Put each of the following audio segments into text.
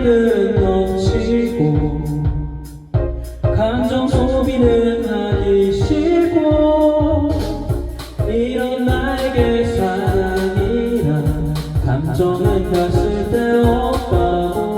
사랑은 넘치고 감정 소비는 하기 싫고 이런 나에게 사랑이란 감정은 다 쓸데없다고.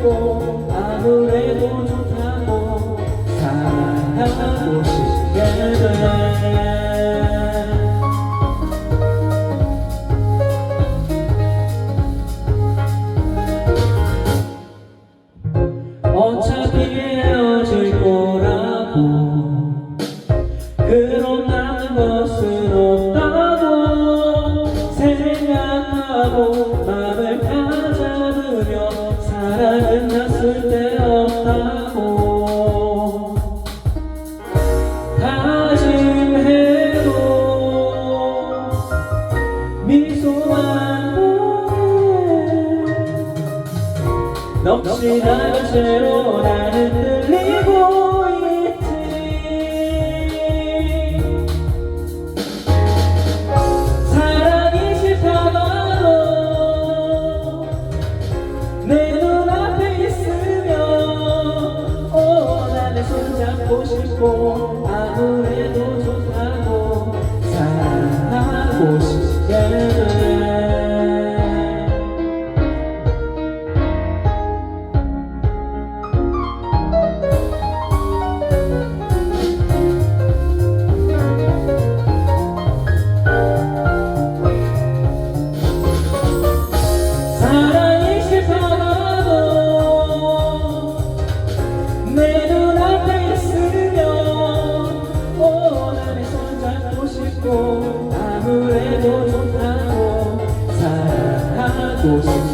싶고 아무래도 좋다고 사랑하고 넋이 난 채로 나는 들리고 있지. 사랑이 싫다가도 내 눈앞에 있으면 오 나를 손잡고 싶고 아무래도 좋다고 사랑하고 싶어. 싶고 아무래도 좋다고 사랑하고 싶어.